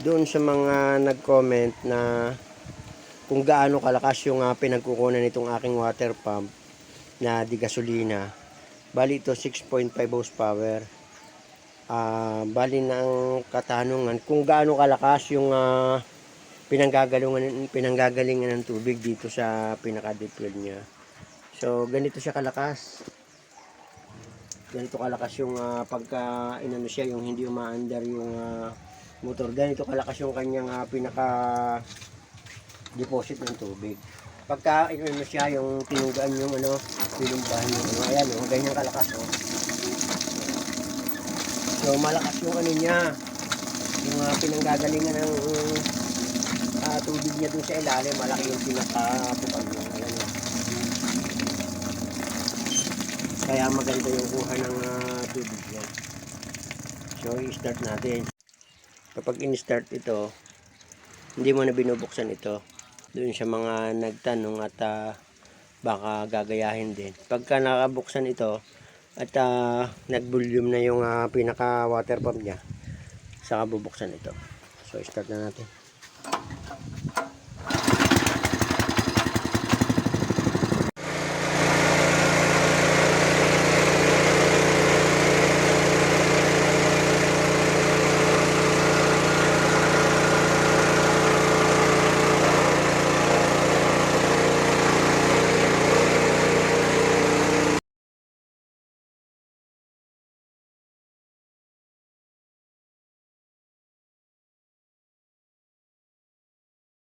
doon sa mga nag-comment na kung gaano kalakas yung uh, pinagkukunan nitong aking water pump na di gasolina. Bali ito 6.5 horsepower. Ah, bali ng katanungan kung gaano kalakas yung ah, pinanggagalingan pinanggagalingan ng tubig dito sa pinaka-deep well niya. So ganito siya kalakas. Ganito kalakas yung ah, pagka inano siya yung hindi umaandar yung ah, motor. Ganito kalakas yung kanyang ah, pinaka deposit ng tubig. Pagka inano siya yung tinugaan yung ano, pinumbahan yung ano, ayan oh, ganyan kalakas oh. So malakas yung ano niya, yung uh, pinanggagalingan ng ah, tubig niya dun sa ilalim, malaki yung pinakapukan niya. Ayan oh. Kaya maganda yung kuha ng ah, tubig niya. So i-start natin. Kapag in-start ito, hindi mo na binubuksan ito doon sa mga nagtanong at ah, baka gagayahin din. Pagka nakabuksan ito at ah, nag-volume na yung ah, pinaka water pump niya, saka bubuksan ito. So start na natin.